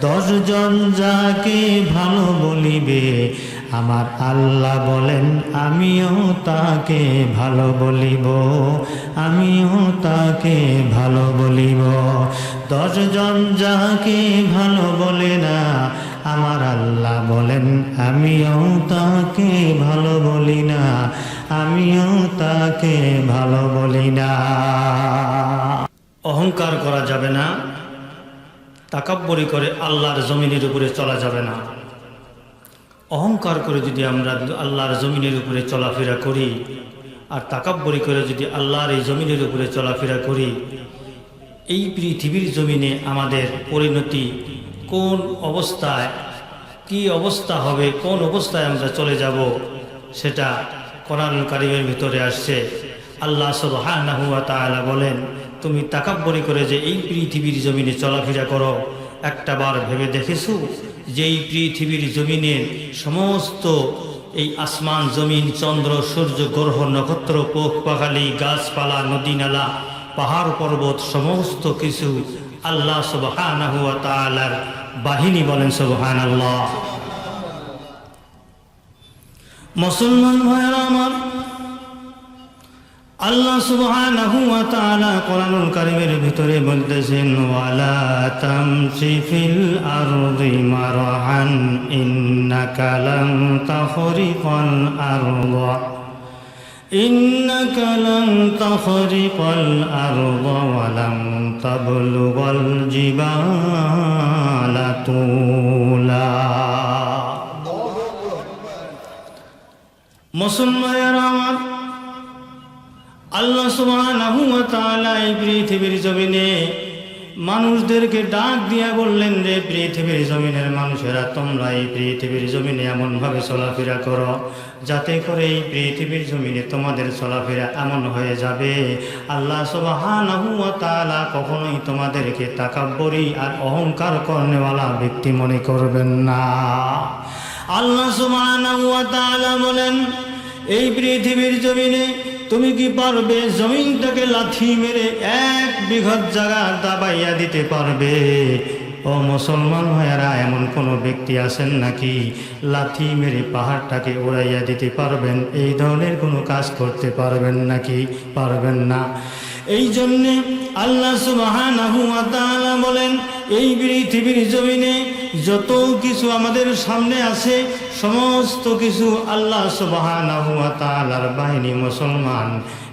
দশজন যাকে ভালো বলিবে, আমার আল্লাহ বলেন, আমিও তাকে ভালো বলিব, আমিও তাকে ভালো বলিব। দশজন যাকে ভালো বলে না, আমার আল্লাহ বলেন, আমিও তাকে ভালো বলি না, আমিও তাকে ভালো বলি না। অহংকার করা যাবে না। তাকাব্বরি করে আল্লাহর জমিনের উপরে চলা যাবে না। অহংকার করে যদি আমরা আল্লাহর জমিনের উপরে চলাফেরা করি, আর তাকাব্বরি করে যদি আল্লাহর এই জমিনের উপরে চলাফেরা করি, এই পৃথিবীর জমিনে আমাদের পরিণতি কোন অবস্থায়, কি অবস্থা হবে, কোন অবস্থায় আমরা চলে যাব, সেটা কোরআন কারিমের ভিতরে আসছে। আল্লাহ সব তাআলা বলেন তুমি তাকাব্বরি করে যে এই পৃথিবীর জমিনে চলাফেরা করো, একটা বার ভেবে দেখেছ যে এই পৃথিবীর জমিনের সমস্ত এই আসমান জমিন, চন্দ্র, সূর্য, গ্রহ, নক্ষত্র পোখ পাখালি গাছপালা, নদী, নালা, পাহাড়, পর্বত, সমস্ত কিছু আল্লাহ সুবহানাহু ওয়া বাহিনী বলেন সুবহানাল্লাহ। মুসলমান ভাইরা আমার আল্লাহ সুবহানাহু ওয়া তাআলা কোরআনুল কারীমের ভিতরে বলতেছেন ওয়ালা তামশি ফিল আরদি মারহান ইন্নাকা লান তাখরিকাল আরদ ইন্নাকা লান তাখরিকাল আরদ ওয়া লান তাবলুগাল জিবালা তুলা। মুসলমানেরা আমার আল্লাহ তাআলা এই পৃথিবীর জমিনে মানুষদেরকে ডাক দিয়া বললেন রে পৃথিবীর জমিনের মানুষেরা, তোমরা এই পৃথিবীর জমিনে এমনভাবে চলাফেরা করো যাতে করে এই পৃথিবীর জমিনে তোমাদের চলাফেরা এমন হয়ে যাবে। আল্লাহ তাআলা কখনোই তোমাদেরকে তাকাব্বরি আর অহংকার করনেওয়ালা ব্যক্তি মনে করবেন না। আল্লাহ তাআলা বলেন, এই পৃথিবীর জমিনে তুমি কি পারবে জমিনটাকে লাথি মেরে এক বিঘত জায়গা দাবাইয়া দিতে পারবে? ও মুসলমান ভাইয়ারা, এমন কোনো ব্যক্তি আছেন নাকি লাথি মেরে পাহাড়টাকে উড়াইয়া দিতে পারবেন? এই ধরনের কোনো কাজ করতে পারবেন নাকি? পারবেন না। এই জন্যে আল্লাহ সুবহানাহু ওয়া তাআলা বলেন, এই পৃথিবীর জমিনে যত কিছু আমাদের সামনে আছে, সমস্ত কিছু আল্লাহ সুবহানাহু ওয়া বাহিনী মুসলমান।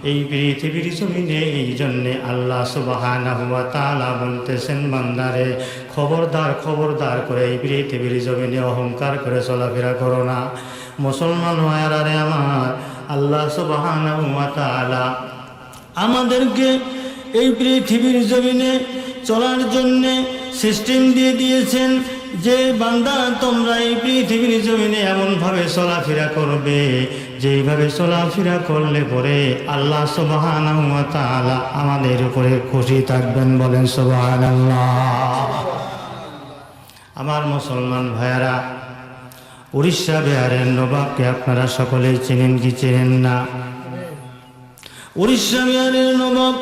এই পৃথিবীর জমিনে এই জন্যে আল্লাহ সুবহানাহু ওয়া তাআলা বলতেছেন, বান্দারে, খবরদার খবরদার করে এই পৃথিবীর জমিনে অহংকার করে চলাফেরা করো না। মুসলমান ভাইয়ারে আমার, আল্লাহ সুবহানাহু ওয়া তাআলা আমাদেরকে এই পৃথিবীর জমিনে চলার জন্যে সিস্টেম দিয়ে দিয়েছেন যে, বান্দা, তোমরা এই পৃথিবীর জমিনে এমনভাবে চলাফেরা করবে, যেইভাবে চলাফেরা করলে পরে আল্লাহ তাআলা আমাদের উপরে খুশি থাকবেন। বলেন, সুবহানাল্লাহ। আমার মুসলমান ভাইয়ারা, উড়িষ্যা বিহারের নবাবকে আপনারা সকলেই চেনেন কি চেনেন না? উড়িষ্যা বিহারের নবাব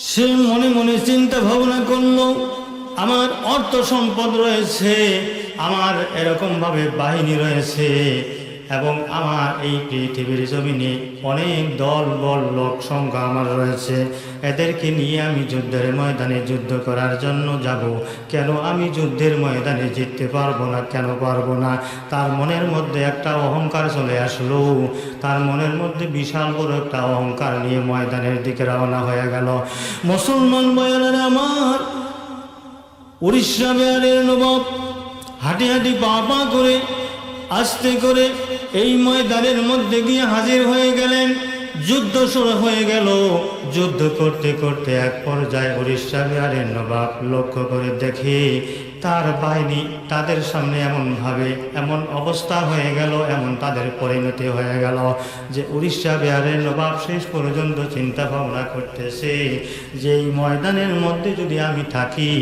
সে মনে মনে চিন্তা ভাবনা করল আমার অর্থ সম্পদ রয়েছে আমার এরকমভাবে বাহিনী রয়েছে এবং আমার এই পৃথিবীর জমিনে অনেক দল বল লোক সংখ্যা আমার রয়েছে। এদেরকে নিয়ে আমি যুদ্ধের ময়দানে যুদ্ধ করার জন্য যাব। কেন আমি যুদ্ধের ময়দানে জিততে পারব না? কেন পারব না? তার মনের মধ্যে একটা অহংকার চলে আসলো। তার মনের মধ্যে বিশাল বড় একটা অহংকার নিয়ে ময়দানের দিকে রওনা হয়ে গেল। মুসলমান বয়ানের আমার, উড়িষ্যা বিহারের নবাব, হাঁটি হাঁটি পা করে আস্তে করে এই ময়দানের মধ্যে গিয়ে হাজির হয়ে গেলেন। যুদ্ধ শুরু হয়ে গেল। যুদ্ধ করতে করতে এক পর্যায়ে উড়িষ্যা বিহারের নবাব লক্ষ্য করে দেখে তার বাহিনী তাদের সামনে এমনভাবে এমন অবস্থা হয়ে গেল, এমন তাদের পরিণতি হয়ে গেল যে উড়িষ্যা বিহারের নবাব শেষ পর্যন্ত চিন্তা ভাবনা করতেছে যে এই ময়দানের মধ্যে যদি আমি থাকি,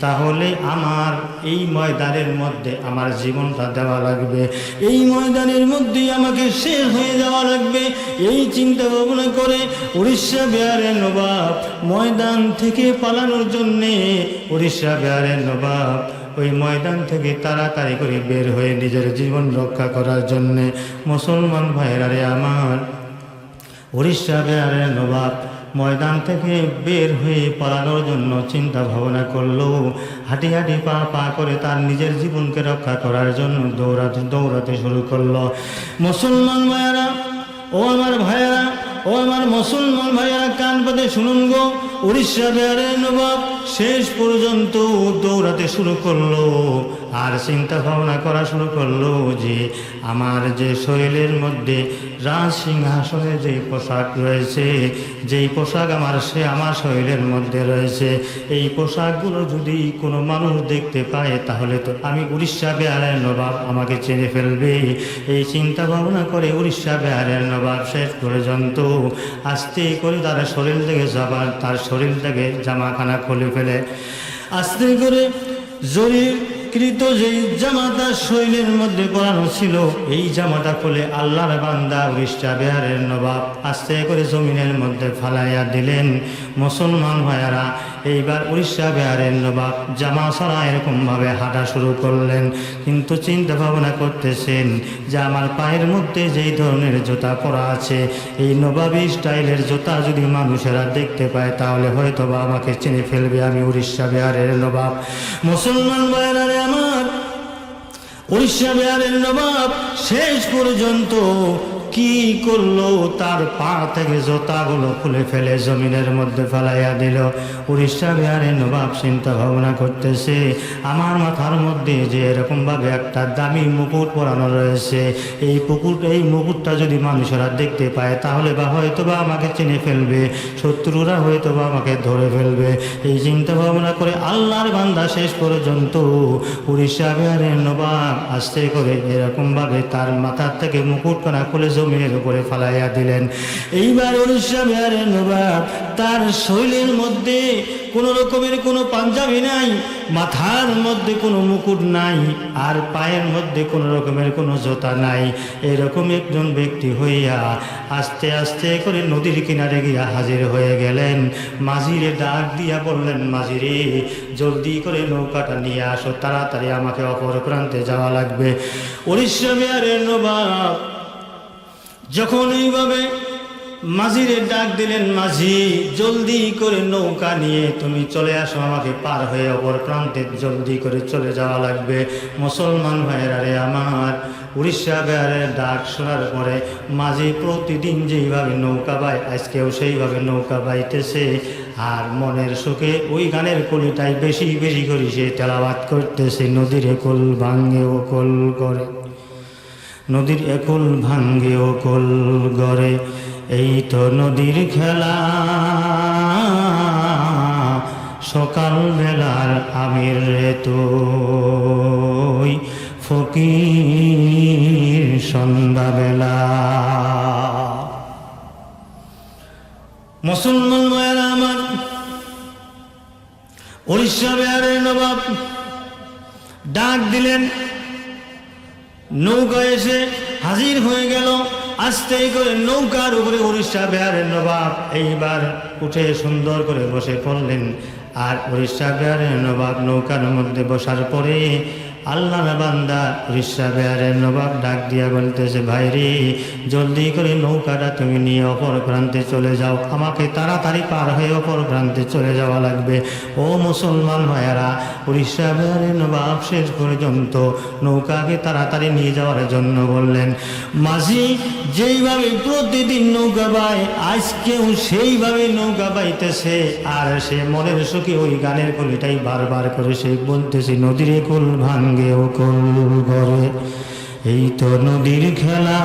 তাহলে আমার এই ময়দানের মধ্যে আমার জীবনটা দেওয়া লাগবে। এই ময়দানের মধ্যেই আমাকে শেষ হয়ে যাওয়া লাগবে। এই চিন্তা ভাবনা করে উড়িষ্যা বিহারের নবাব ময়দান থেকে পালানোর জন্যে উড়িষ্যা বিহারের নবাব ওই ময়দান থেকে তাড়াতাড়ি করে বের হয়ে নিজের জীবন রক্ষা করার জন্যে মুসলমান ভাইরা রে আমার, উড়িষ্যা বিহারের নবাব ময়দান থেকে বের হয়ে পালানোর জন্য চিন্তা ভাবনা করল। হাঁটি হাঁটি পা পা করে তার নিজের জীবনকে রক্ষা করার জন্য দৌড়াতে দৌড়াতে শুরু করল। মুসলমান ভাইয়ারা, ও আমার ভাইয়ারা ও আমার মুসলমান ভাইয়ারা, কান পাতে শুনুন গো। উড়িষ্যা বিহারের নবাব শেষ পর্যন্ত দৌড়াতে শুরু করল। আর চিন্তা ভাবনা করা শুরু করল যে, আমার যে শরীরের মধ্যে রাজ সিংহাসনের যে পোশাক রয়েছে, যেই পোশাক আমার, সে আমার শরীরের মধ্যে রয়েছে। এই পোশাকগুলো যদি কোনো মানুষ দেখতে পায়, তাহলে তো আমি উড়িষ্যা বিহারের নবাব, আমাকে চেনে ফেলবে। এই চিন্তা ভাবনা করে উড়িষ্যা বিহারের নবাব শেষ পর্যন্ত আস্তে করে তার শরীর থেকে যাবার তার শরীর থেকে জামাখানা খুলে ফেলে। আস্তে করে জরির কৃত যেই জামাটা শৈলের মধ্যে পরানো ছিল, এই জামাটা খুলে আল্লাহর বান্দা উড়িষ্যা বিহারের নবাব আস্তে করে জমিনের মধ্যে ফালাইয়া দিলেন। মুসলমান ভাইয়ারা এইবার উড়িষ্যা বিহারের নবাব জামা ছাড়া এরকমভাবে হাঁটা শুরু করলেন। কিন্তু চিন্তা ভাবনা করতেছেন যে আমার পায়ের মধ্যে যেই ধরনের জুতা পরা আছে, এই নবাবী স্টাইলের জুতা যদি মানুষেরা দেখতে পায়, তাহলে হয়তো বা আমাকে চিনে ফেলবে আমি উড়িষ্যা বিহারের নবাব। মুসলমান ভাইয়েরা রে আমার উড়িষ্যা বিহারের নবাব শেষ পর্যন্ত কি করল? তার পা থেকে জোতাগুলো খুলে ফেলে জমিনের মধ্যে ফেলাইয়া দিল। উড়িষ্যা বিহারের নবাব চিন্তা ভাবনা করতেছে, আমার মাথার মধ্যে যে এরকমভাবে একটা দামি মুকুট পরানো রয়েছে, এই পুকুর, এই মুকুটটা যদি মানুষেরা দেখতে পায়, তাহলে বা হয়তো বা আমাকে চিনে ফেলবে, শত্রুরা হয়তো বা আমাকে ধরে ফেলবে। এই চিন্তা ভাবনা করে আল্লাহর বান্দা শেষ পর্যন্ত উড়িষ্যা বিহারের নবাব, আস্তে করে এরকমভাবে তার মাথার থেকে মুকুটখানা খুলে জমিনের উপরে ফালাইয়া দিলেন। এইবার উড়িষ্যা বিহারের নবাব, তার শৈলের মধ্যে কোনো রকমের কোনো পাঞ্জাবি নাই, মাথার মধ্যে কোনো মুকুট নাই, আর পায়ের মধ্যে কোনো রকমের কোনো জোতা নাই। এরকম একজন ব্যক্তি হইয়া আস্তে আস্তে করে নদীর কিনারে গিয়া হাজির হয়ে গেলেন। মাঝিরে ডাক দিয়া বললেন, মাঝিরে, জলদি করে নৌকাটা নিয়ে আসো, তাড়াতাড়ি আমাকে অপর প্রান্তে যাওয়া লাগবে। উড়িষ্যা বিহারের নবাব যখন এইভাবে মাঝিরে ডাক দিলেন, মাঝি, জলদি করে নৌকা নিয়ে তুমি চলে আসো, আমাকে পার হয়ে অপর প্রান্তে জলদি করে চলে যাওয়া লাগবে। মুসলমান ভাইয়েরা আমার, উড়িষ্যা বিহারের ডাক শোনার পরে মাঝি প্রতিদিন যেইভাবে নৌকা বাইয় আজকেও সেইভাবে নৌকা বাইতেছে। আর মনের সুখে ওই গানের কলিটাই বেশি বেশি করে সে তেলাবাত করতেছে, নদীর কোল ভাঙ্গে ও কোল করে। নদীর একুল ভাঙ্গে ও কোল গড়ে, এই তো নদীর খেলা। সকাল বেলার আমির রে তুই ফকির সন্ধ্যাবেলা মুসলমান মায়েরা আমার, উড়িষ্যা বিহারের নবাব ডাক দিলেন। নৌকা এসে হাজির হয়ে গেল। আস্তে করে নৌকার উপরে উড়িষ্যা বিহারের নবাব এইবার উঠে সুন্দর করে বসে পড়লেন। আর উড়িষ্যা বিহারের নবাব নৌকার মধ্যে বসার পরে আল্লাহ বান্দা উড়িষ্যা বিহারের নবাব ডাক দিয়া বলতেছে ভাই রে জলদি করে নৌকাটা তুমি নিয়ে অপর প্রান্তে চলে যাও। আমাকে তাড়াতাড়ি পার হয়ে অপর প্রান্তে চলে যাওয়া লাগবে। ও মুসলমান ভাইয়ারা উড়িষ্যা বিহারের নবাব শেষ পর্যন্ত নৌকাকে তাড়াতাড়ি নিয়ে যাওয়ার জন্য বললেন, মাঝি, যেইভাবে প্রতিদিন নৌকা বায় আজকেও সেইভাবে নৌকা বাইতেছে। আর সে মনের সুখে ওই গানের কলিটাই বারবার করে সে বলতেছে, নদীর কুল ভাঙ্গে ও কুল গড়ে এই তো নদীর খেলা।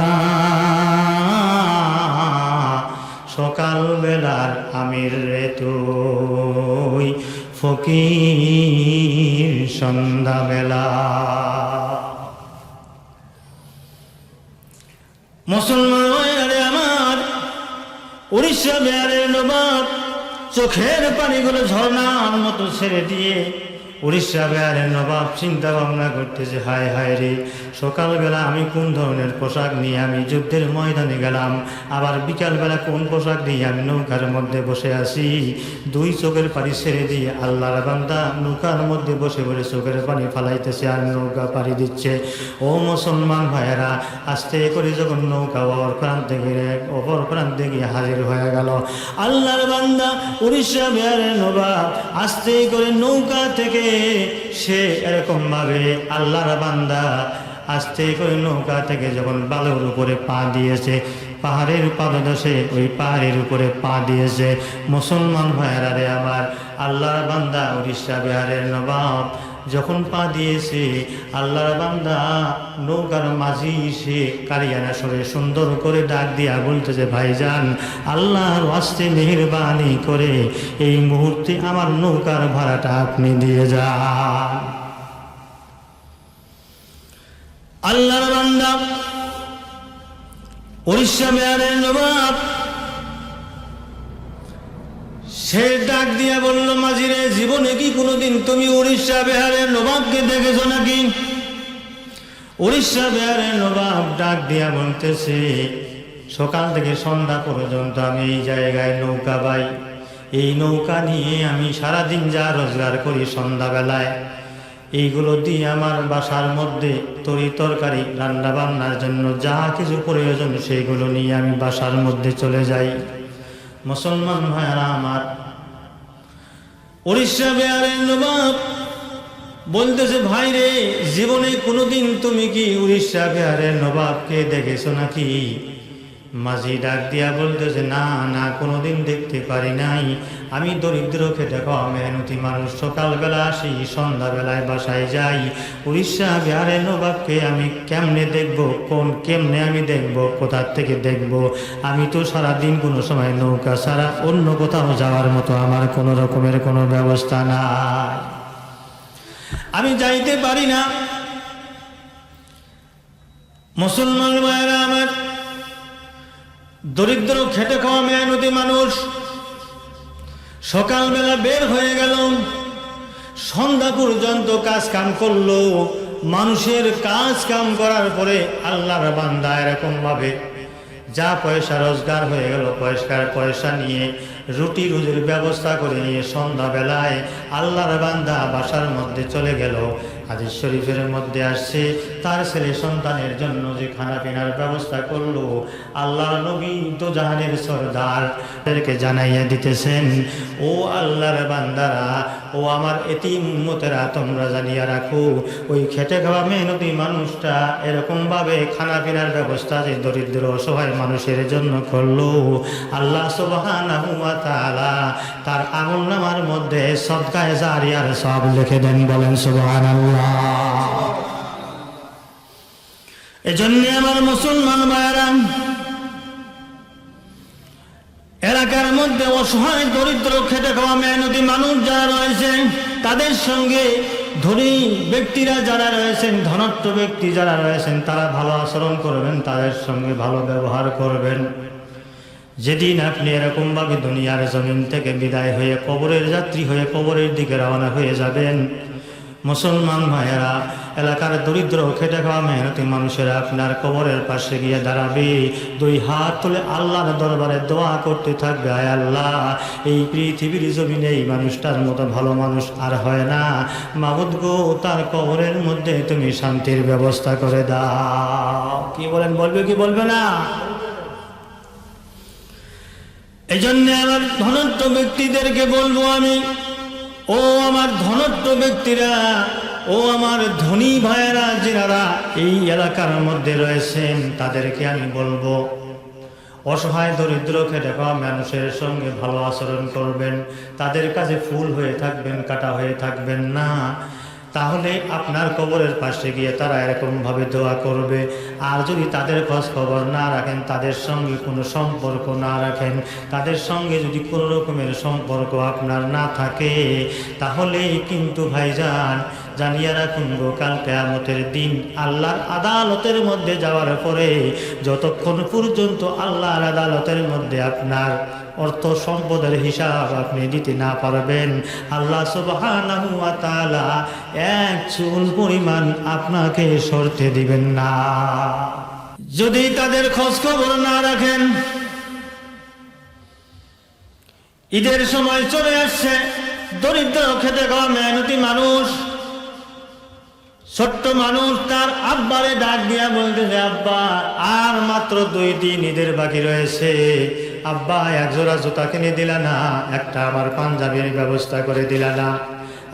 সকাল বেলার আমির রে তুই ফকির সন্ধ্যাবেলা। মুসলমান আমার, উড়িষ্যা বিহারের নবাব, চোখের পানিগুলো ঝর্ণার মতো ছেড়ে দিয়ে উড়িষ্যা বিহারের নবাব চিন্তা ভাবনা করতেছে, হায় হায় রে। সকালবেলা আমি কোন ধরনের পোশাক নিয়ে আমি যুদ্ধের ময়দানে গেলাম? আবার বিকালবেলা কোন পোশাক নিয়ে আমি নৌকার মধ্যে বসে আছি? দুই চোখের পানি ছেড়ে দিয়ে আল্লাহর বান্দা নৌকার মধ্যে বসে বসে চোখের পানি ফালাইতেছে আর নৌকা পাড়ি দিচ্ছে। ও মুসলমান ভাইয়েরা আস্তে করে যখন নৌকা অপর প্রান্তে গিয়ে অপর প্রান্তে গিয়ে হাজির হয়ে গেল। আল্লাহর বান্দা উড়িষ্যা বিহারের নবাব আস্তে করে নৌকা থেকে সে এরকম ভাবে আল্লাহর বান্দা আস্তে করে নৌকা থেকে যখন বালুর উপরে পা দিয়েছে, পাহাড়ের পাদদেশে ওই পাহাড়ের উপরে পা দিয়েছে, মুসলমান ভাইয়ারে আমার, আল্লাহর বান্দা উড়িষ্যা বিহারের নবাব যখন পা দিয়েছে, আল্লাহর বান্দা নৌকার মাঝি সে কারিয়ানা সরে সুন্দর করে ডাক দিয়া বলতেছে, ভাইজান, আল্লাহর ওয়াস্তে মেহরবানি করে এই মুহূর্তে আমার নৌকার ভাড়াটা আপনি দিয়ে যান। আল্লাহর বান্দা উড়িষ্যা বিহারের নবাব সে ডাক দিয়া বলল, মাঝিরে, জীবনে কি কোনোদিন তুমি উড়িষ্যা বিহারের নবাবকে দেখেছ নাকি? উড়িষ্যা বিহারের নবাব ডাক দিয়া বলতেছে, সকাল থেকে সন্ধ্যা পর্যন্ত আমি এই জায়গায় নৌকা পাই। এই নৌকা নিয়ে আমি সারাদিন যা রোজগার করি সন্ধ্যাবেলায়। এইগুলো দিয়ে আমার বাসার মধ্যে তরি তরকারি, রান্না বান্নার জন্য যা কিছু প্রয়োজন সেইগুলো নিয়ে আমি বাসার মধ্যে চলে যাই। মুসলমান ভাইয়ারা আমার উড়িষ্যা বেয়ারের নবাব, বলতেছে, ভাই রে, জীবনে কোনোদিন তুমি কি উড়িষ্যা বেহারের নবাবকে দেখেছ নাকি? মাঝি ডাক দিয়া বলতেছে, না না, কোনোদিন দেখতে পারি নাই। আমি দরিদ্র খেটে মেহনতি মানুষ। সকালবেলা আসি, সন্ধ্যাবেলায় বাসায় যাই। উড়িষ্যা, বিহারের নবাবকে আমি কেমনে দেখব? কোন কেমনে আমি দেখব? কোথার থেকে দেখব? আমি তো সারাদিন কোনো সময় নৌকা ছাড়া অন্য কোথাও যাওয়ার মতো আমার কোনো রকমের কোনো ব্যবস্থা নাই। আমি যাইতে পারি না। মুসলমান আমার দরিদ্র খেটে খাওয়া মেয়ানতি মানুষ। সকালবেলা বের হয়ে গেল সন্ধ্যা পর্যন্ত কাজ কাম করল। মানুষের কাজ কাম করার পরে আল্লাহর বান্দা এরকম ভাবে যা পয়সা রোজগার হয়ে গেল, পয়সার পয়সা নিয়ে রুটি রুজির ব্যবস্থা করে নিয়ে সন্ধ্যাবেলায় আল্লাহর বান্দা বাসার মধ্যে চলে গেল। হাদিস শরীফের মধ্যে আসছে তার ছেলে সন্তানের জন্য যে খানা পিনার ব্যবস্থা করল, আল্লাহর নবী তো জাহানের সর্দার তাদেরকে জানাইয়া দিতেছেন, ও আল্লাহর বান্দারা, ও আমার এতিম উম্মতেরা, তোমরা জানিয়া রাখো, ওই খেটে খাওয়া মেহনতি মানুষটা এরকমভাবে খানা পিনার ব্যবস্থা যে দরিদ্র, অসহায় মানুষের জন্য করল। আল্লাহ সুবহানাহু ওয়া তার আমল নামার মধ্যে সদকায়ে জারিয়ার সব লিখে দেন, বলেন সুবহানাল্লাহ। এজন্য আমার মুসলমান ভাইয়েরা, এলাকার মধ্যে অসহায় দরিদ্র খেটে খাওয়া মেহনতি মানুষ যারা রয়েছে, তাদের সঙ্গে ধনী ব্যক্তিরা যারা রয়েছেন ধনাত্ম ব্যক্তি যারা রয়েছেন, তারা ভালো আচরণ করবেন, তাদের সঙ্গে ভালো ব্যবহার করবেন। যেদিন আপনি এরকমভাবে দুনিয়ার জমিন থেকে বিদায় হয়ে কবরের যাত্রী হয়ে কবরের দিকে রওনা হয়ে যাবেন মুসলমান ভাইয়েরা, এলাকার দরিদ্র খেটে খাওয়া মেহনতি মানুষেরা আপনার কবরের পাশে গিয়ে দাঁড়াবে। দুই হাত তুলে আল্লাহর দরবারে দোয়া করতে থাকবে, আয় আল্লাহ। এই পৃথিবীর জমিনে এই মানুষটার মতো ভালো মানুষ আর হয় না। মাবুদ গো, তার কবরের মধ্যে তুমি শান্তির ব্যবস্থা করে দাও। কি বলেন, বলবে কি বলবে না? এই জন্য আমার ধনত্ব ব্যক্তিদেরকে বলব আমি ও আমার ধনত্ব ব্যক্তিরা, ও আমার ধনী ভাইয়েরা যারা এই এলাকার মধ্যে রয়েছেন, তাদেরকে আমি বলব, অসহায় দরিদ্রকে দেখা, মানুষের সঙ্গে ভালো আচরণ করবেন, তাদের কাছে ফুল হয়ে থাকবেন, কাটা হয়ে থাকবেন না। তাহলে আপনার কবরের পাশে গিয়ে তারা এরকমভাবে দোয়া করবে। আর যদি তাদের খোঁজ খবর না রাখেন, তাদের সঙ্গে কোনো সম্পর্ক না রাখেন, তাদের সঙ্গে যদি কোনো রকমের সম্পর্ক আপনার না থাকে, তাহলে কিন্তু ভাইজান, জানিয়ে রাখুন কাল কেয়ামতের দিন আল্লাহর আদালতের মধ্যে যাওয়ার পরে, যতক্ষণ পর্যন্ত আল্লাহর আদালতের মধ্যে আপনার অর্থ সম্পদের হিসাব আপনি দিতে না পারবেন। আল্লাহ এক চুল পরিমাণ আপনাকে সরতে দিবেন না। যদি তাদের খোঁজ খবর না রাখেন, ঈদের সময় চলে আসছে, দরিদ্র খেতে খাওয়া মেহনতি মানুষ, ছোট্ট মানুষ তার আব্বারে ডাক দিয়া বলতেছে, আব্বা, আর মাত্র দুই দিন ঈদের বাকি রয়েছে। আব্বা, এক জোড়া জুতা কিনে দিলা না, একটা আমার পাঞ্জাবির ব্যবস্থা করে দিলা না।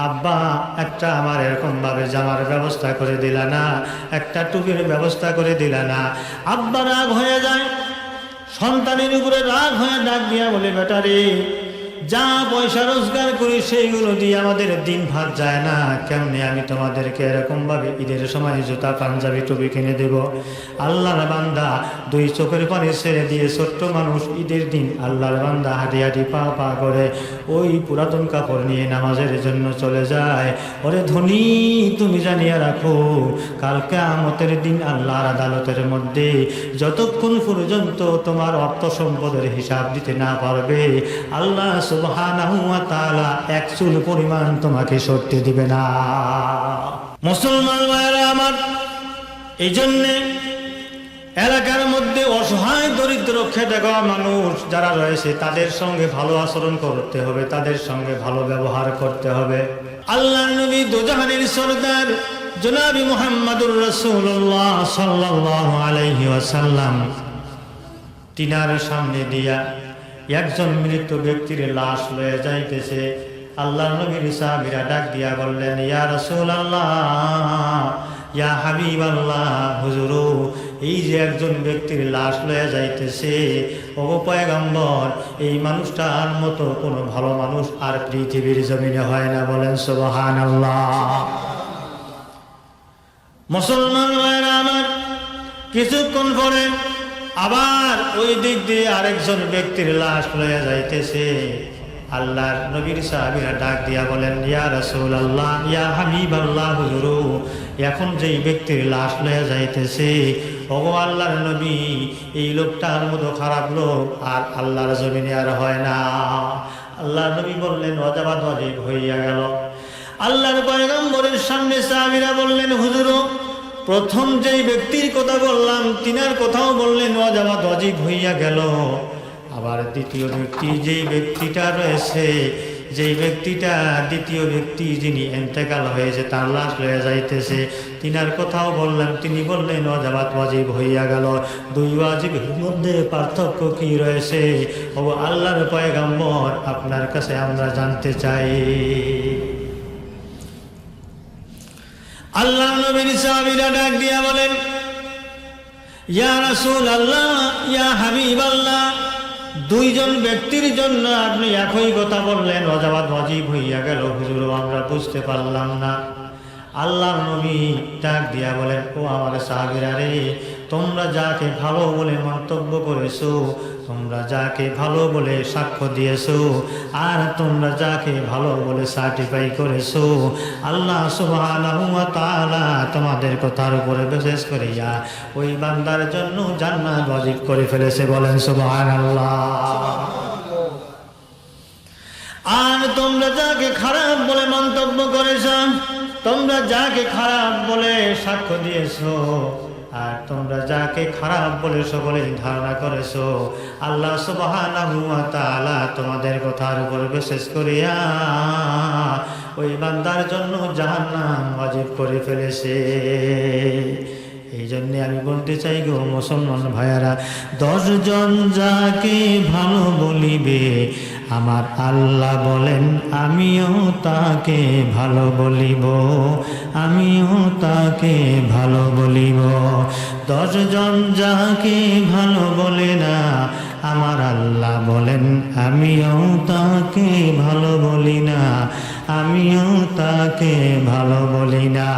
আব্বা, একটা আমার এরকম ভাবে জামার ব্যবস্থা করে দিলা না, একটা টুপির ব্যবস্থা করে দিলা না। আব্বা রাগ হয়ে যায়, সন্তানের উপরে রাগ হয়ে ডাক দিয়া বলে বেটারে যা পয়সা রোজগার করি, সেইগুলো দিয়ে আমাদের দিন ভাত যায় না। কেমনে আমি তোমাদেরকে এরকম ভাবে ঈদের সময় জুতা, পাঞ্জাবি, টুপি কিনে দেব? আল্লাহর বান্দা দুই চোখের পানি ছেড়ে দিয়ে ছোট্ট মানুষ ঈদের দিন আল্লাহর বান্দা হাঁটি হাঁটি পা পা করে ওই পুরাতন কাপড় নিয়ে নামাজের জন্য চলে যায়। ওরে ধনী, তুমি জানিয়ে রাখো কালকে আমতের দিন আল্লাহর আদালতের মধ্যে যতক্ষণ পর্যন্ত তোমার অর্থ সম্পদের হিসাব দিতে না পারবে, আল্লাহ এক চুল পরিমাণ তোমাকে সরতে দিবে না। মুসলমান ভাইরা আমার এই জন্যে এলাকার মধ্যে অসহায় দরিদ্র খেটে খাওয়া মানুষ যারা রয়েছে, তাদের সঙ্গে ভালো আচরণ করতে হবে, তাদের সঙ্গে ভালো ব্যবহার করতে হবে। আল্লাহ নবী দোজাহানের সরদার জনাবি মুহাম্মাদুর আলাইহি ওয়াসাল্লাম, তিনার সামনে দিয়া একজন মৃত ব্যক্তির লাশ লয়ে যাইতেছে। আল্লাহ নবীর সাহাবীরা ডাক দিয়া বললেন, ইয়া রাসূলুল্লাহ, ইয়া হাবিব আল্লাহ হুজুরু, এই যে একজন ব্যক্তির লাশ লয়ে যাইতেছে, ও পয়গম্বর, এই মানুষটার মতো কোনো ভালো মানুষ আর পৃথিবীর জমিনে হয় না। বলেন সুবহান মুসলমান ভাইরা আমার, কিছুক্ষণ পরে আবার ওই দিক দিয়ে আরেকজন ব্যক্তির লাশ লয়ে যাইতেছে। আল্লাহর নবীর সাহাবীরা ডাক দিয়া বলেন, ইয়া রাসূল আল্লাহ ইয়া হাবিব আল্লাহ হুজুরু, এখন যেই ব্যক্তির লাশ লয়ে যাইতেছে, ওগো আল্লাহর নবী, এই লোকটার মতো খারাপ লোক আর আল্লাহর জমিনে আর হয় না। আল্লাহর নবী বললেন অজাবাদ অজীব হইয়া গেল। আল্লাহর পয়গম্বরের সামনে সাহাবীরা বললেন, হুজুরু প্রথম যেই ব্যক্তির কথা বললাম, তিনার কথাও বললেন অজাবাদ অজীব হইয়া গেল। আবার দ্বিতীয় ব্যক্তি, যেই ব্যক্তিটা রয়েছে, যেই ব্যক্তিটা দ্বিতীয় ব্যক্তি যিনি এন্তেকাল হয়েছে, তার লাশ লয়ে যাইতেছে, তিনার কথাও বললাম, তিনি বললেন অজাবাত ওয়াজিব হইয়া গেল। দুই ওয়াজিবের মধ্যে পার্থক্য কি রয়েছে? ও আল্লাহর পয়গাম্বর আপনার কাছে আমরা জানতে চাই। আল্লাহ নবীর সাহাবীরা ডাক দিয়া বলেন, ইয়া রাসূল আল্লাহ ইয়া হাবিব আল্লাহ দুইজন ব্যক্তির জন্য আপনি একই কথা বললেন, অজাবাদ অজীব হইয়া গেল হুজুর আমরা বুঝতে পারলাম না। আল্লাহ নবী ডাক দিয়া বলেন, ও আমার সাহাবিরা রে তোমরা যাকে ভালো বলে মন্তব্য করেছ, তোমরা যাকে ভালো বলে সাক্ষ্য দিয়েছ, আর তোমরা যাকে ভালো বলে সার্টিফাই করেছ, আল্লাহ তোমাদের কথার উপরে বিশেষ করিয়া ওই বান্দার জন্য জান্নাত ওয়াজিব করে ফেলেছে বলেন সুবাহ সুবহানাল্লাহ। আর তোমরা যাকে খারাপ বলে মন্তব্য করেছ, তোমরা যাকে খারাপ বলে সাক্ষ্য দিয়েছ আর তোমরা যাকে খারাপ বলে সকলে ধারণা করেছ, আল্লাহ তাআলা তোমাদের কথার উপর বিশেষ করিয়া ওই বান্দার জন্য জাহান্নাম ওয়াজিব করে ফেলেছে। এই জন্যে আমি বলতে চাই গো মুসলমান ভাইয়ারা, দশজন যাকে ভালো বলিবে আমার আল্লাহ বলেন, আমিও তাকে ভালো বলিব, আমিও তাকে ভালো বলিব। দশজন যাকে ভালো বলে না, আমার আল্লাহ বলেন, আমিও তাকে ভালো বলি না, আমিও তাকে ভালো বলি না।